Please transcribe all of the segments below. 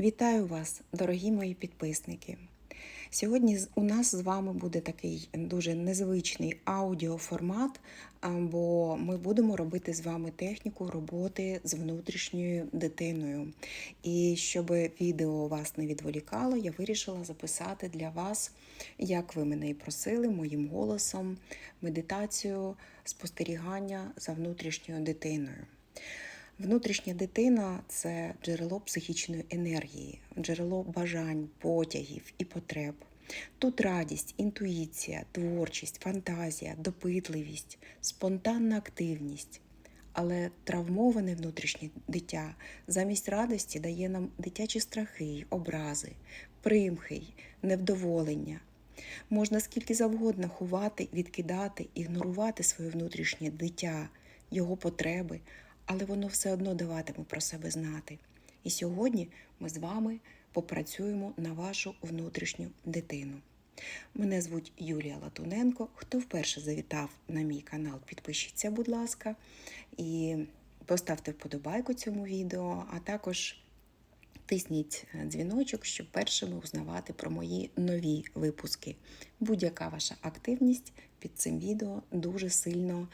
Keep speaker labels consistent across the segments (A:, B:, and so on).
A: Вітаю вас, дорогі мої підписники. Сьогодні у нас з вами буде такий дуже незвичний аудіоформат, бо ми будемо робити з вами техніку роботи з внутрішньою дитиною. І щоб відео вас не відволікало, я вирішила записати для вас, як ви мене і просили, моїм голосом медитацію спостерігання за внутрішньою дитиною. Внутрішня дитина це джерело психічної енергії, джерело бажань, потягів і потреб. Тут радість, інтуїція, творчість, фантазія, допитливість, спонтанна активність. Але травмоване внутрішнє дитя замість радості дає нам дитячі страхи, образи, примхи, невдоволення. Можна скільки завгодно ховати, відкидати, ігнорувати своє внутрішнє дитя, його потреби, але воно все одно даватиме про себе знати. І сьогодні ми з вами попрацюємо на вашу внутрішню дитину. Мене звуть Юлія Латуненко. Хто вперше завітав на мій канал, підпишіться, будь ласка, і поставте вподобайку цьому відео, а також тисніть дзвіночок, щоб першими узнавати про мої нові випуски. Будь-яка ваша активність під цим відео дуже сильно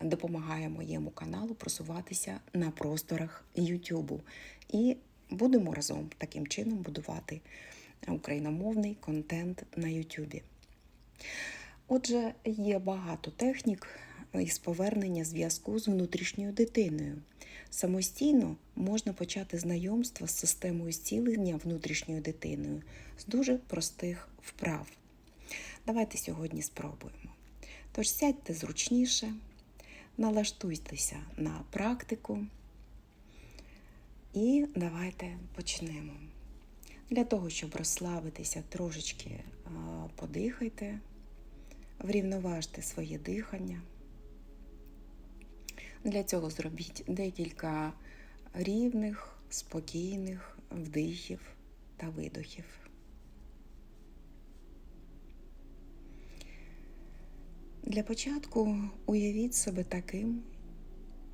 A: допомагає моєму каналу просуватися на просторах Ютубу. І будемо разом таким чином будувати україномовний контент на Ютубі. Отже, є багато технік із повернення зв'язку з внутрішньою дитиною. Самостійно можна почати знайомство з системою зцілення внутрішньою дитиною з дуже простих вправ. Давайте сьогодні спробуємо. Тож сядьте зручніше, налаштуйтеся на практику і давайте почнемо. Для того, щоб розслабитися, трошечки подихайте, врівноважте своє дихання. Для цього зробіть декілька рівних, спокійних вдихів та видохів. Для початку уявіть себе таким,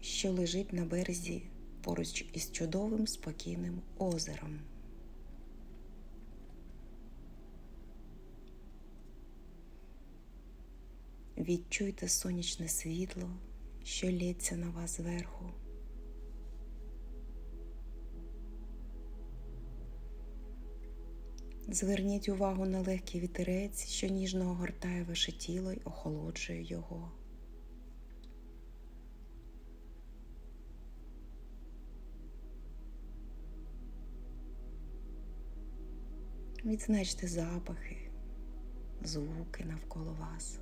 A: що лежить на березі поруч із чудовим спокійним озером. Відчуйте сонячне світло, що лється на вас зверху. Зверніть увагу на легкий вітерець, що ніжно огортає ваше тіло й охолоджує його. Відзначте запахи, звуки навколо вас.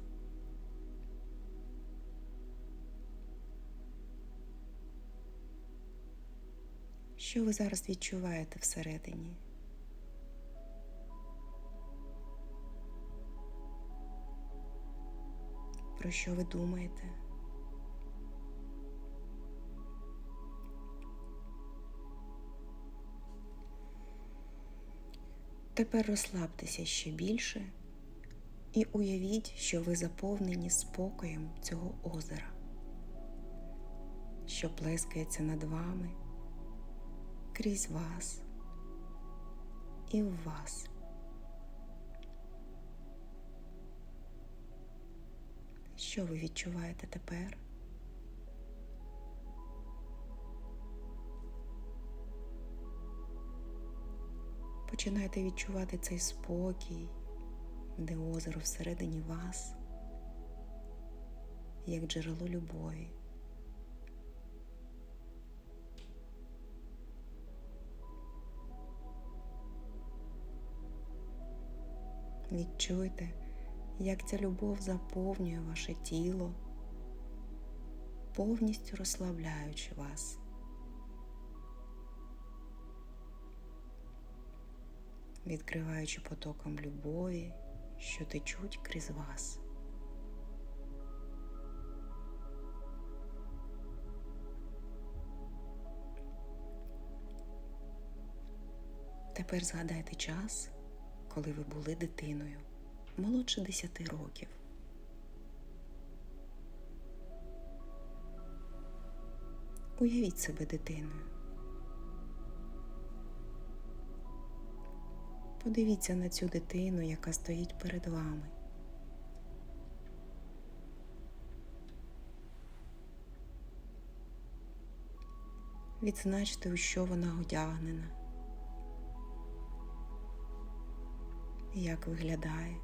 A: Що ви зараз відчуваєте всередині? Про що ви думаєте? Тепер розслабтеся ще більше і уявіть, що ви заповнені спокоєм цього озера, що плескається над вами, крізь вас і в вас. Що ви відчуваєте тепер? Починайте відчувати цей спокій, де озеро всередині вас, як джерело любові. Відчуйте, як ця любов заповнює ваше тіло, повністю розслабляючи вас. Відкриваючи потоком любові, що течуть крізь вас. Тепер згадайте час, коли ви були дитиною молодше 10 років. Уявіть себе дитиною. Подивіться на цю дитину, яка стоїть перед вами. Відзначте, у що вона одягнена, як виглядає.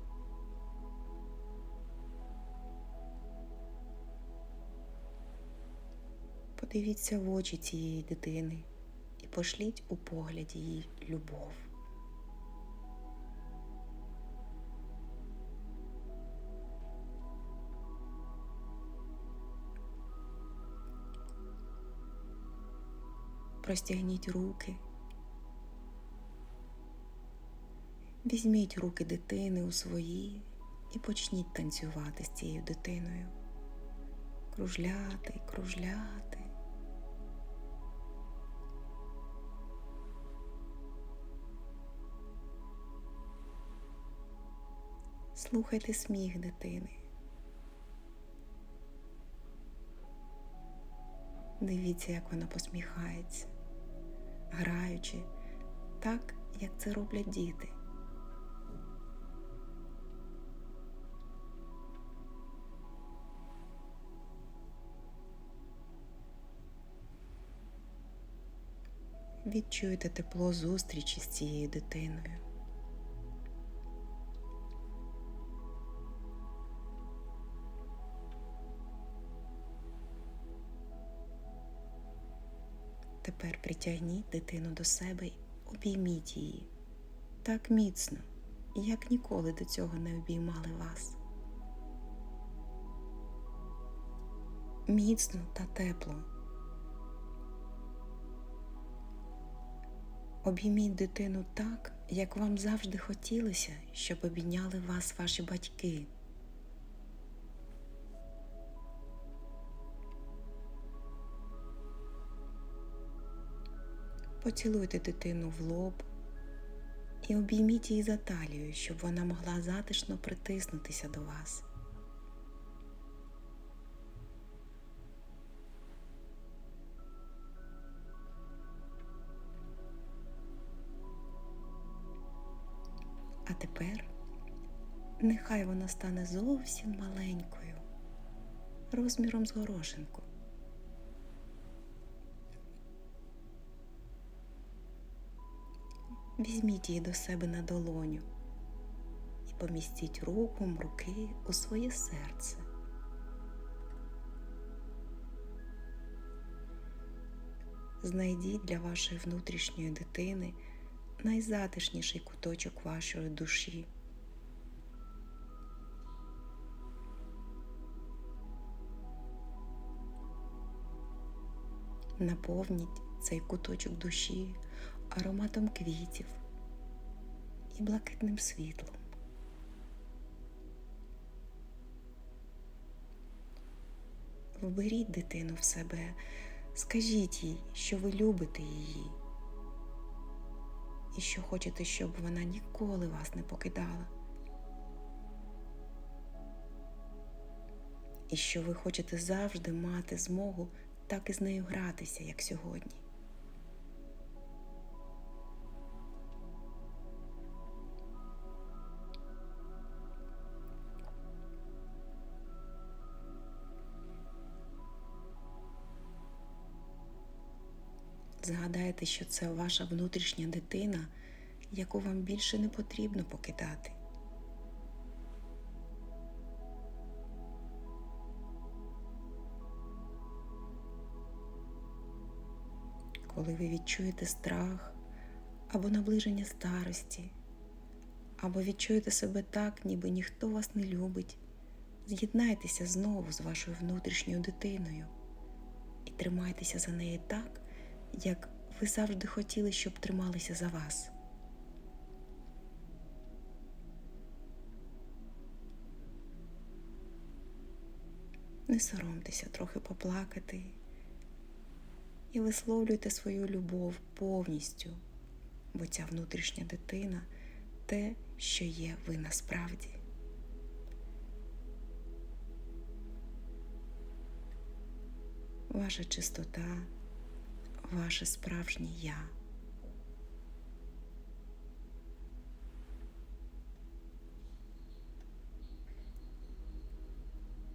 A: Подивіться в очі цієї дитини і пошліть у погляді їй любов. Простягніть руки. Візьміть руки дитини у свої і почніть танцювати з цією дитиною. Кружляти, кружляти. Слухайте сміх дитини. Дивіться, як вона посміхається, граючи так, як це роблять діти. Відчуйте тепло зустрічі з цією дитиною. Тепер притягніть дитину до себе й обійміть її так міцно, як ніколи до цього не обіймали вас. Міцно та тепло. Обійміть дитину так, як вам завжди хотілося, щоб обійняли вас ваші батьки. Поцілуйте дитину в лоб і обійміть її за талію, щоб вона могла затишно притиснутися до вас. А тепер нехай вона стане зовсім маленькою, розміром з горошинку. Візьміть її до себе на долоню і помістіть руку руки у своє серце. Знайдіть для вашої внутрішньої дитини найзатишніший куточок вашої душі. Наповніть цей куточок душі ароматом квітів і блакитним світлом. Вберіть дитину в себе, скажіть їй, що ви любите її і що хочете, щоб вона ніколи вас не покидала. І що ви хочете завжди мати змогу так і з нею гратися, як сьогодні. Згадайте, що це ваша внутрішня дитина, яку вам більше не потрібно покидати. Коли ви відчуєте страх або наближення старості, або відчуєте себе так, ніби ніхто вас не любить, з'єднайтеся знову з вашою внутрішньою дитиною і тримайтеся за неї так, як ви завжди хотіли, щоб трималися за вас. Не соромтеся трохи поплакати і висловлюйте свою любов повністю, бо ця внутрішня дитина те, що є ви насправді. Ваша чистота ваше справжнє я.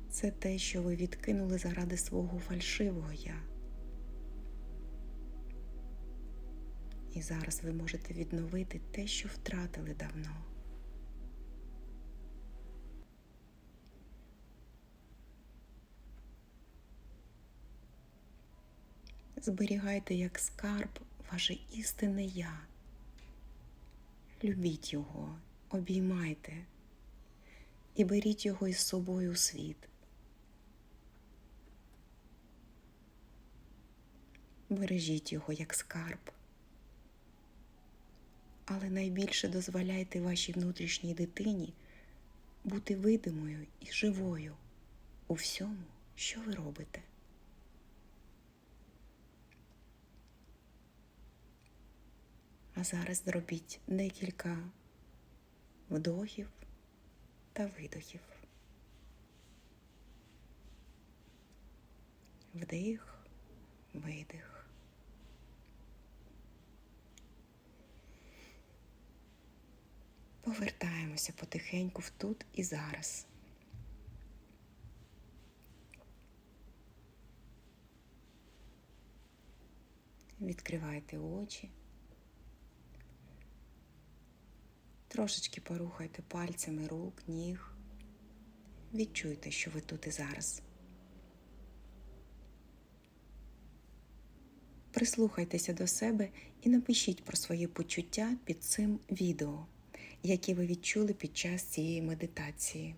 A: Це те, що ви відкинули заради свого фальшивого я. І зараз ви можете відновити те, що втратили давно. Зберігайте як скарб ваше істинне я. Любіть його, обіймайте і беріть його із собою у світ. Бережіть його як скарб, але найбільше дозволяйте вашій внутрішній дитині бути видимою і живою у всьому, що ви робите. А зараз зробіть декілька вдохів та видохів. Вдих, видих. Повертаємося потихеньку в тут і зараз. Відкривайте очі. Трошечки порухайте пальцями рук, ніг. Відчуйте, що ви тут і зараз. Прислухайтеся до себе і напишіть про свої почуття під цим відео, які ви відчули під час цієї медитації.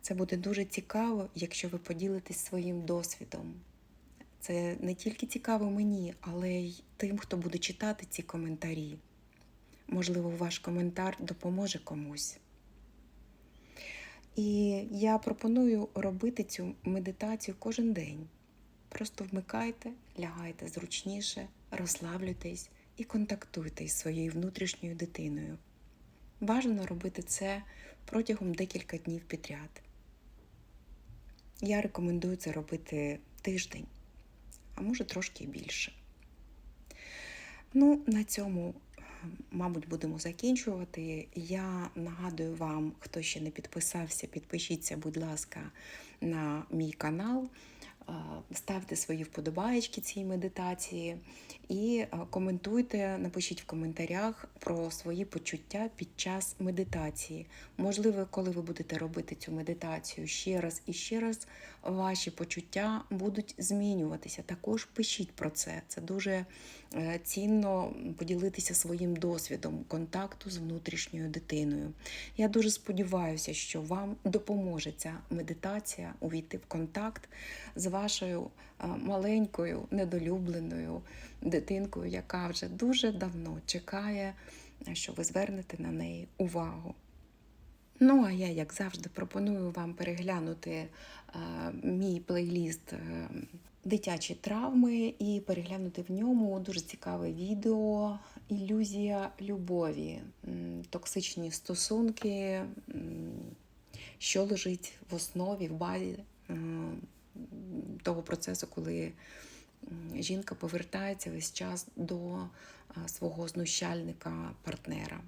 A: Це буде дуже цікаво, якщо ви поділитесь своїм досвідом. Це не тільки цікаво мені, але й тим, хто буде читати ці коментарі. Можливо, ваш коментар допоможе комусь. І я пропоную робити цю медитацію кожен день. Просто вмикайте, лягайте зручніше, розслаблюйтесь і контактуйте із своєю внутрішньою дитиною. Бажано робити це протягом декілька днів підряд. Я рекомендую це робити тиждень, а може трошки більше. Ну, на цьому мабуть, будемо закінчувати. Я нагадую вам, хто ще не підписався, підпишіться, будь ласка, на мій канал. Ставте свої вподобаєчки цій медитації і коментуйте, напишіть в коментарях про свої почуття під час медитації. Можливо, коли ви будете робити цю медитацію ще раз і ще раз, ваші почуття будуть змінюватися. Також пишіть про це. Це дуже е, цінно поділитися своїм досвідом контакту з внутрішньою дитиною. Я дуже сподіваюся, що вам допоможе ця медитація увійти в контакт з вашою е, маленькою, недолюбленою дитинкою, яка вже дуже давно чекає, що ви звернете на неї увагу. Ну, а я, як завжди, пропоную вам переглянути е, мій плейліст е, дитячі травми і переглянути в ньому дуже цікаве відео Ілюзія любові, токсичні стосунки, що лежить в основі, в базі того процесу, коли жінка повертається весь час до свого знущальника партнера.